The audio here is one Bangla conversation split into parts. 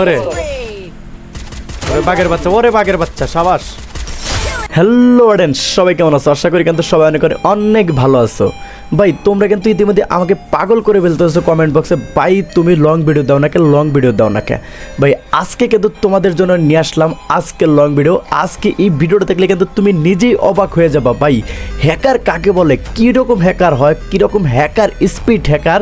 ওরে। ওরে বাঘের বাচ্চা, ওরে বাঘের বাচ্চা, সাবাস। হ্যালো অডিয়েন্স সবাই কেমন আছো? আশা করি কিন্তু সবাই অনেক অনেক ভালো আছো। ভাই, তোমরা কিন্তু ইতিমধ্যে আমাকে পাগল করে ফেলতেছো কমেন্ট বক্সে ভাই, তুমি লং ভিডিও দাও নাকি? লং ভিডিও দাও নাকি? ভাই, আজকে কিন্তু তোমাদের জন্য নিয়ে আসলাম আজকে লং ভিডিও আজকে এই ভিডিওটা দেখলে কিন্তু তুমি নিজেই অবাক হয়ে যাবা। ভাই হ্যাকার কাকে বলে? কীরকম হ্যাকার হয়? কীরকম হ্যাকার স্পিড হ্যাকার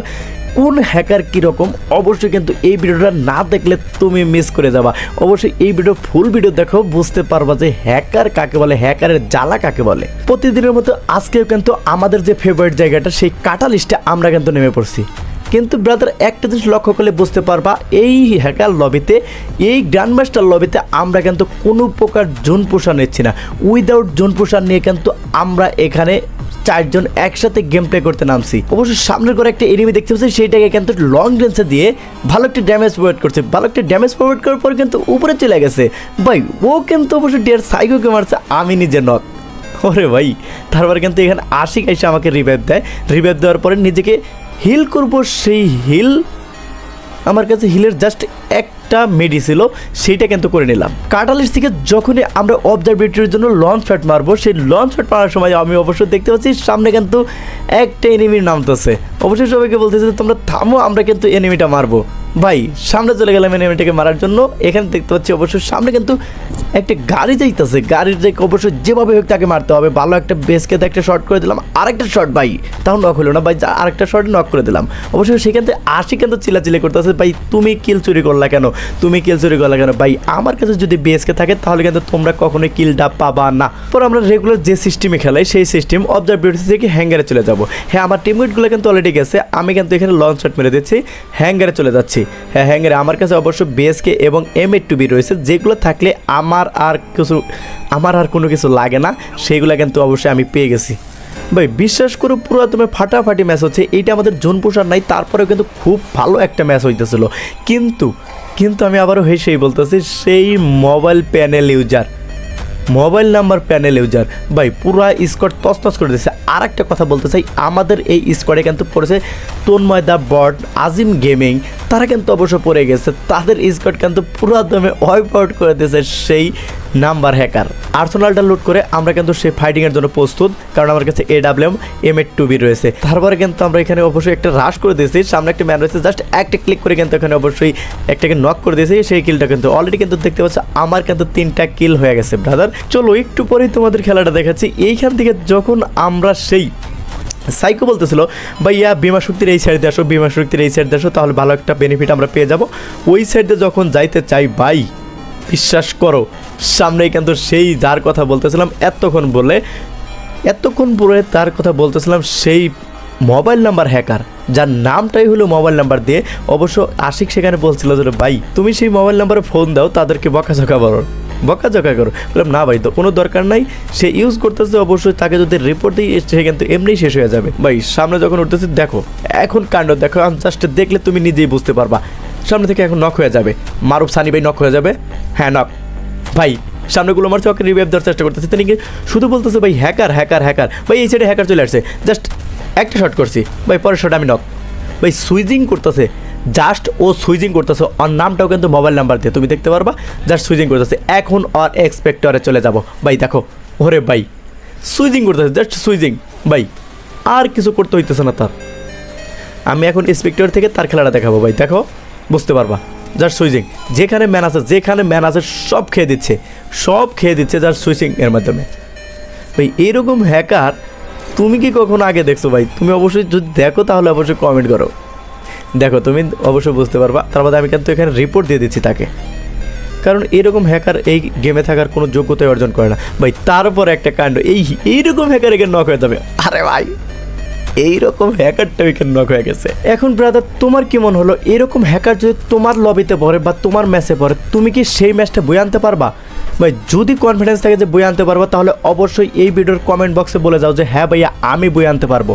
কোন হ্যাকার কীরকম, অবশ্যই কিন্তু এই ভিডিওটা না দেখলে তুমি মিস করে যাবা। অবশ্যই এই ভিডিও ফুল ভিডিও দেখো, বুঝতে পারবা যে হ্যাকার কাকে বলে হ্যাকারের জ্বালা কাকে বলে। প্রতিদিনের মতো আজকেও কিন্তু আমাদের যে ফেভারিট জায়গাটা, সেই কাটা লিস্টে আমরা কিন্তু নেমে পড়ছি। কিন্তু ব্রাদার একটা জিনিস লক্ষ্য করলে বুঝতে পারবা, এই হ্যাকার লবিতে এই গ্র্যান্ড মাস্টার লবিতে আমরা কিন্তু কোনো প্রকার জোন পোষা নিচ্ছি না। উইদাউট জোন পোষা নিয়ে কিন্তু আমরা এখানে চারজন একসাথে গেম প্লে করতে নামছি। অবশ্য সামনের করে একটা এনিমি দেখতে পাচ্ছি সেইটাকে কিন্তু লং রেঞ্জে দিয়ে ভালো একটা ড্যামেজ প্রোভাইড করছে। ভালো একটা ড্যামেজ প্রোভাইড করার পর কিন্তু উপরে চলে গেছে। ভাই, ও কিন্তু অবশ্য ডিয়ার সাইকোকে মারছে, আমি নিজে নক ওরে ভাই, তারপর কিন্তু এখানে আশিক এসে আমাকে রিভাইভ দেয়। রিভাইভ দেওয়ার পরে নিজেকে হিল করব, সেই হিল আমার কাছে হিলের জাস্ট একটা মেডি ছিল, সেইটা কিন্তু করে নিলাম। কাটালিস থেকে যখনই আমরা অবজারভেটরির জন্য লঞ্চ প্যাড মারবো, সেই লঞ্চ প্যাড মারার সময় আমি অবশ্যই দেখতে পাচ্ছি, সামনে কিন্তু একটা এনিমির নামতেছে অবশ্যই সবাইকে বলতেছে তোমরা থামো, আমরা কিন্তু এনিমিটা মারবো। ভাই, সামনে চলে গেলাম এনিমিটাকে মারার জন্য। এখানে দেখতে পাচ্ছি অবশ্যই সামনে কিন্তু একটা গাড়ি যাইতেছে। গাড়ির যে অবশ্যই যেভাবে হোক তাকে মারতে হবে। ভালো একটা বেসকে তো একটা শর্ট করে দিলাম। আরেকটা শর্ট ভাই, তাও নক হলো না ভাই। আরেকটা শর্ট নক করে দিলাম। অবশ্যই সেখান থেকে আশি কিন্তু চিলাচিলি করতেছে, ভাই, তুমি কিল চুরি করলা কেন? তুমি কিল চুরি করলা কেন? ভাই, আমার কাছে যদি বেসকে থাকে, তাহলে কিন্তু তোমরা কখনোই কিলটা পাবা না। পর আমরা রেগুলার যে সিস্টেমে খেলাই, সেই সিস্টেম অবজারভেটরি থেকে হ্যাঙ্গারে চলে যাব। হ্যাঁ আমার টিমমেটগুলো কিন্তু অলরেডি গেছে। আমি কিন্তু এখানে লঞ্চ শট মেরে দিচ্ছি। হ্যাঙ্গারে চলে যাচ্ছি। হ্যাঁ হ্যাঙ্গারে আমার কাছে অবশ্য বিএসকে এবং এম টু বি রয়েছে, যেগুলো থাকলে আমার আর কিছু, আমার আর কোনো কিছু লাগে না সেইগুলো কিন্তু অবশ্যই আমি পেয়ে গেছি। ভাই, বিশ্বাস করো পুরো তুমি ফাটাফাটি ম্যাচ হচ্ছে, এইটা আমাদের জোন পোষার নাই, তারপরেও কিন্তু খুব ভালো একটা ম্যাচ হইতেছিল। কিন্তু কিন্তু আমি আবারও হেসেই বলতেছি, সেই mobile panel user mobile number panel user ভাই, পুরা স্কোয়াড তসতস করে দিয়েছে আর একটা কথা বলতে চাই, আমাদের এই স্কোয়াডে কিন্তু পড়েছে তন্ময় দা বট, আজিম গেমিং তারা কিন্তু অবশ্য পড়ে গেছে। তাদের স্কোয়াড কিন্তু পুরো দমে ওয়াইপ আউট করে দিয়েছে সেই নাম্বার হ্যাকার আর্সেনালটা লুট করে আমরা কিন্তু সেই ফাইটিংয়ের জন্য প্রস্তুত, কারণ আমার কাছে A W M M A two B রয়েছে। তারপরে কিন্তু আমরা এখানে অবশ্যই একটা রাশ করে দিয়েছি। সামনে একটা ম্যান রয়েছে জাস্ট একটা ক্লিক করে কিন্তু এখানে অবশ্যই একটাকে নক করে দিয়েছি। সেই কিলটা কিন্তু অলরেডি কিন্তু দেখতে পাচ্ছ, আমার কিন্তু তিনটা কিল হয়ে গেছে ব্রাদার চলো, একটু পরেই তোমাদের খেলাটা দেখাচ্ছি। এইখান থেকে যখন আমরা সেই সাইকো বলতেছিল, ভাইয়া, বিমা শক্তির এই সাইড আসো, বিমা শক্তির এই সাইড আসো, তাহলে ভালো একটা বেনিফিট আমরা পেয়ে যাব। ওই সাইডে যখন যাইতে চাই, ভাই, বিশ্বাস করো, সামনেই কিন্তু সেই যার কথা বলতেছিলাম, এতক্ষণ বলে, এতক্ষণ পরে তার কথা বলতেছিলাম সেই মোবাইল নাম্বার হ্যাকার যার নামটাই হলো মোবাইল নাম্বার দিয়ে অবশ্য আশিক সেখানে বলছিল যে, ভাই, তুমি সেই মোবাইল নাম্বারে ফোন দাও, তাদেরকে বকাঝকা করো। বকাঝকা করো। বললাম, না ভাই, তো কোনো দরকার নাই। সে ইউজ করতেছে, অবশ্যই তাকে যদি রিপোর্ট দিই, সে কিন্তু এমনিই শেষ হয়ে যাবে। ভাই, সামনে যখন উঠতেছে, দেখো, এখন কাণ্ড দেখো আমি জাস্ট দেখলে তুমি নিজেই বুঝতে পারবা। সামনে থেকে এখন নক হয়ে যাবে। মারুফ সানি ভাই নক হয়ে যাবে। হ্যাঁ নক ভাই, সামনেগুলো মারছে, ওকে রিভাইভ দেওয়ার চেষ্টা করতেছে। তিনি শুধু বলতেছে, ভাই হ্যাকার হ্যাকার হ্যাকার ভাই, এই সাইডে হ্যাকার চলে আসছে। জাস্ট একটা শট করছি। ভাই, পরের শট আমি নক ভাই সুইজিং করতেছে। জাস্ট ও সুইজিং করতেছে ওর নামটাও কিন্তু মোবাইল নাম্বার দিয়ে, তুমি দেখতে পারবা? জাস্ট সুইজিং করতেছে। এখন আর এক্সপেক্টরে চলে যাব। ভাই, দেখো, ওরে ভাই সুইজিং করতেছে, জাস্ট সুইজিং ভাই, আর কিছু করতে হইতেছে না তার। আমি এখন ইন্সপেক্টর থেকে তার খেলাটা দেখাবো, ভাই, দেখো, বুঝতে পারবা? যার সুইচিং। যেখানে ম্যান আছে, যেখানে ম্যান আছে, সব খেয়ে দিচ্ছে। সব খেয়ে দিচ্ছে যার সুইচিং এর মাধ্যমে। ভাই, এরকম হ্যাকার তুমি কি কখনো আগে দেখছ, ভাই? তুমি অবশ্যই যদি দেখো, তাহলে অবশ্যই কমেন্ট করো। দেখো, তুমি অবশ্যই বুঝতে পারবা। তার মধ্যে আমি কিন্তু এখানে রিপোর্ট দিয়ে দিচ্ছি তাকে। কারণ এরকম হ্যাকার এই গেমে থাকার কোনো যোগ্যতাই অর্জন করে না। ভাই, তারপর একটা কাণ্ড, এই এইরকম হ্যাকার এখানে নক হয়ে যাবে। আরে ভাই, এইরকম হ্যাকারটা ওইখানে নক হয়ে গেছে। এখন ব্রাদার তোমার কি মনে হলো, এরকম হ্যাকার যদি তোমার লবিতে পড়ে বা তোমার ম্যাচে পড়ে, তুমি কি সেই ম্যাচটা বই আনতে পারবা? ভাই, যদি কনফিডেন্স থাকে যে বই আনতে পারবা, তাহলে অবশ্যই এই ভিডিওর কমেন্ট বক্সে বলে যাও যে হ্যাঁ ভাইয়া, আমি বই আনতে পারব।